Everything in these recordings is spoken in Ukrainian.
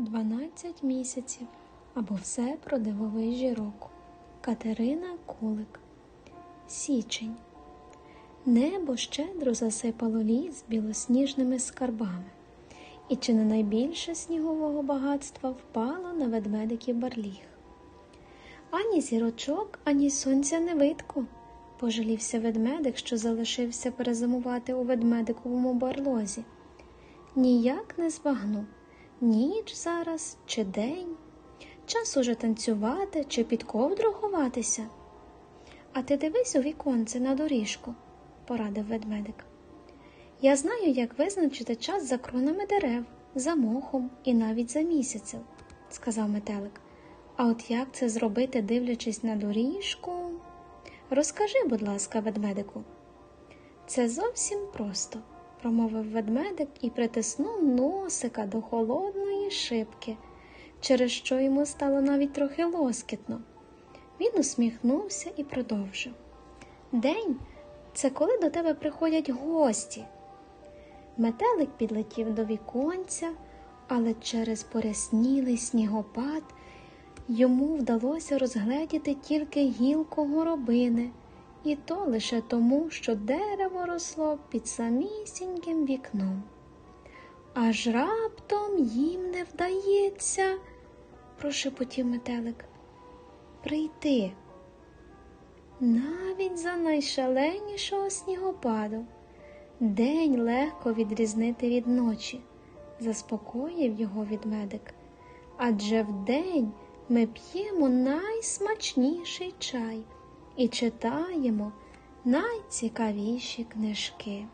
12 місяців або все про дивовижі року. Катерина Кулик. Січень. Небо щедро засипало ліс білосніжними скарбами, і чи не найбільше снігового багатства впало на ведмедиків барліг. Ані зірочок, ані сонця не видко, пожалівся ведмедик, що залишився перезимувати у ведмедиковому барлозі. Ніяк не збагну, ніч зараз чи день, час уже танцювати чи під ковдру ховатися. А ти дивись у віконце на доріжку, порадив ведмедик. Я знаю, як визначити час за кронами дерев, за мохом і навіть за місяцем, сказав метелик. А от як це зробити, дивлячись на доріжку? Розкажи, будь ласка, ведмедику. Це зовсім просто, промовив ведмедик і притиснув носика до шибки, через що йому стало навіть трохи лоскітно. Він усміхнувся і продовжив. День це коли до тебе приходять гості. Метелик підлетів до віконця, але через поряснілий снігопад йому вдалося розгледіти тільки гілку горобини, і то лише тому, що дерево росло під самісіньким вікном. Аж раптом їм не вдається, прошепотів метелик, прийти. Навіть за найшаленішого снігопаду день легко відрізнити від ночі, заспокоїв його відмедик. Адже вдень ми п'ємо найсмачніший чай і читаємо найцікавіші книжки.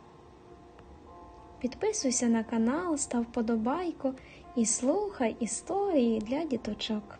Підписуйся на канал, став подобайку і слухай історії для діточок.